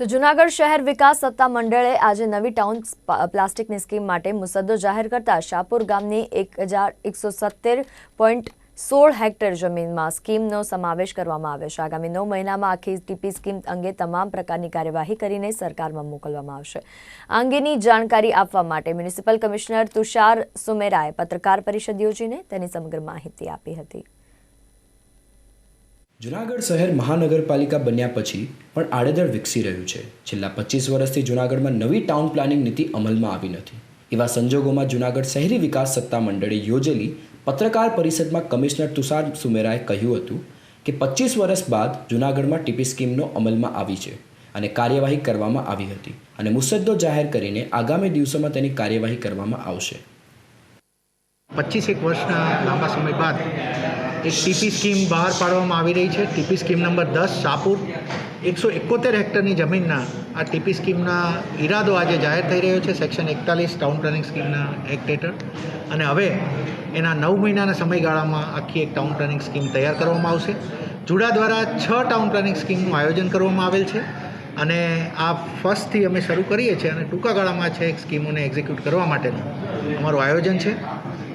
તો જૂનાગઢ શહેર વિકાસ સત્તા મંડળે આજે નવી ટાઉન પ્લાસ્ટિકની સ્કીમ માટે મુસદ્દો જાહેર કરતા શાહપુર ગામની એક હજાર એકસો સત્તેર પોઈન્ટ સોળ હેક્ટર જમીનમાં સ્કીમનો સમાવેશ કરવામાં આવ્યો છે. આગામી નવ મહિનામાં આખી ટીપી સ્કીમ અંગે તમામ પ્રકારની કાર્યવાહી કરીને સરકારમાં મોકલવામાં આવશે. આ અંગેની જાણકારી આપવા માટે મ્યુનિસિપલ કમિશનર તુષાર સુમેરાએ પત્રકાર પરિષદ યોજીને તેની સમગ્ર માહિતી આપી હતી. જુનાગઢ શહેર મહાનગરપાલિકા બન્યા પછી પણ આડેધડ વિકસી રહ્યું છે. છેલ્લા પચીસ વર્ષથી જુનાગઢમાં નવી ટાઉન પ્લાનિંગ નીતિ અમલમાં આવી નથી. એવા સંજોગોમાં જુનાગઢ શહેરી વિકાસ સત્તા મંડળે યોજેલી પત્રકાર પરિષદમાં કમિશનર તુષાર સુમેરાએ કહ્યું હતું કે પચીસ વર્ષ બાદ જુનાગઢમાં ટીપી સ્કીમનો અમલમાં આવી છે અને કાર્યવાહી કરવામાં આવી હતી અને મુસદ્દો જાહેર કરીને આગામી દિવસોમાં તેની કાર્યવાહી કરવામાં આવશે. પચીસ એક વર્ષના લાંબા સમય બાદ એક ટીપી સ્કીમ બહાર પાડવામાં આવી રહી છે. ટીપી સ્કીમ નંબર દસ, શાહપુર. એકસો એકોતેર હેક્ટરની જમીનના આ ટીપી સ્કીમના ઈરાદો આજે જાહેર થઈ રહ્યો છે. સેક્શન એકતાલીસ ટાઉન પ્લાનિંગ સ્કીમના એક્ટ હેઠળ. અને હવે એના નવ મહિનાના સમયગાળામાં આખી એક ટાઉન પ્લાનિંગ સ્કીમ તૈયાર કરવામાં આવશે. જુડા દ્વારા છ ટાઉન પ્લાનિંગ સ્કીમનું આયોજન કરવામાં આવેલ છે. અને આ ફર્સ્ટથી અમે શરૂ કરીએ છીએ અને ટૂંકા ગાળામાં છે એક સ્કીમોને એક્ઝિક્યુટ કરવા માટેનું અમારું આયોજન છે.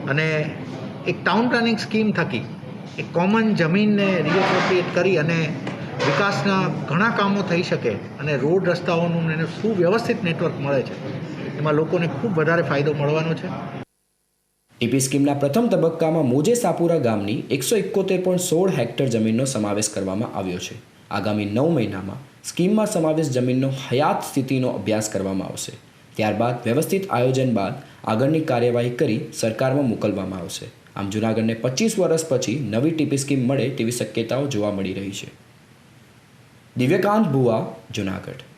અને એક ટાઉન પ્લાનિંગ સ્કીમ થકી, એક કોમન જમીનને રિએપ્રોપ્રિએટ કરી અને વિકાસના ઘણા કામો થઈ શકે અને રોડ રસ્તાઓનું એને સુવ્યવસ્થિત નેટવર્ક મળે છે. એમાં લોકોને ખૂબ વધારે ફાયદો મળવાનો છે. ટીપી સ્કીમના પ્રથમ તબક્કામાં મોજે સાપુરા ગામની એકસો એકોતેર પોઈન્ટ સોળ હેક્ટર જમીનનો સમાવેશ કરવામાં આવ્યો છે. આગામી નવ મહિનામાં સ્કીમમાં સમાવેશ જમીનનો હયાત સ્થિતિનો અભ્યાસ કરવામાં આવશે. ત્યારબાદ વ્યવસ્થિત આયોજન બાદ આગળની કાર્યવાહી કરી સરકારમાં મોકલવામાં આવશે. આમ જૂનાગઢને પચીસ વર્ષ પછી નવી ટીપી સ્કીમ મળે તેવી શક્યતાઓ જોવા મળી રહી છે. દિવ્યકાંત ભુવા, જૂનાગઢ.